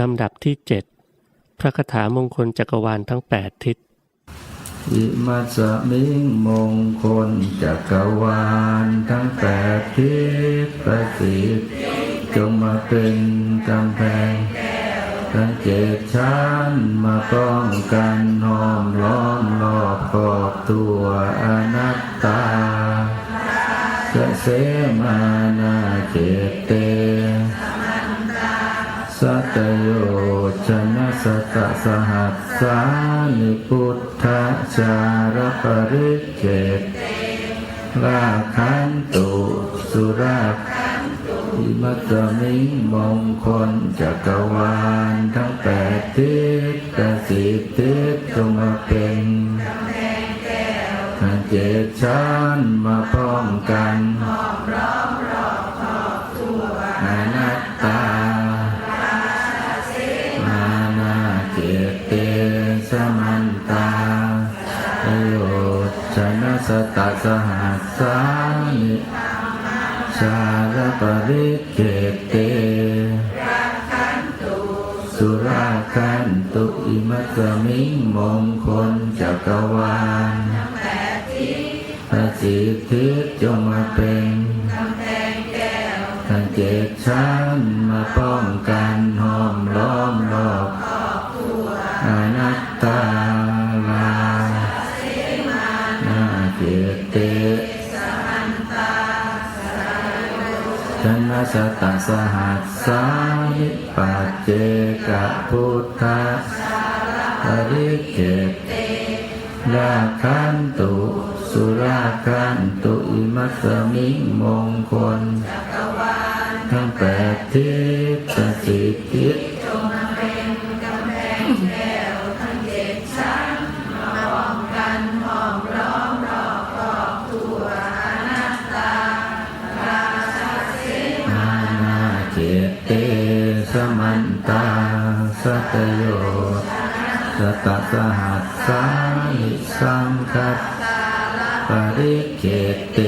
ลำดับที่เจ็ดพระคาถามงคลจักรวาลทั้งแปดทิศอิมัสมิงมงคลจักรวาลทั้งแปดทิศประสิทธิ์จงมาเป็นกำแพงทั้งเจ็ดชั้นมาป้องกันห้อมล้อมรอบขอบตัวอนัตตาสะเสมานาเจตเต สัตโยชนะสัตสหัสสานิพุทธชารปริเกตราคันตุสุราอิมัตตมิงมงคลจักรวาลทั้งแปดทิศประสิทธิจงมาเป็นทั้งเจ็ดชั้นมาป้องกันอนัตตา เจเตสมันตาโยชนะสตะสหัสสานิชาลปริเกเตสุราคันตุอิมัสสมิงมงคลจักรวาลพระสิทธิจงมาเป็นทั้งเจ็ดชั้นมาป้องกันห้อมล้อมรอบ นัตตาลานาเจเตชนะสตสหัสสานิปัจเจกพุทธะปริเกตราคันตุสุราคันตุอิมัสสมิงมงคลทั้งแป เจเตสมันตาสัตโยสตสหัสสานิสังคัตปริเกเต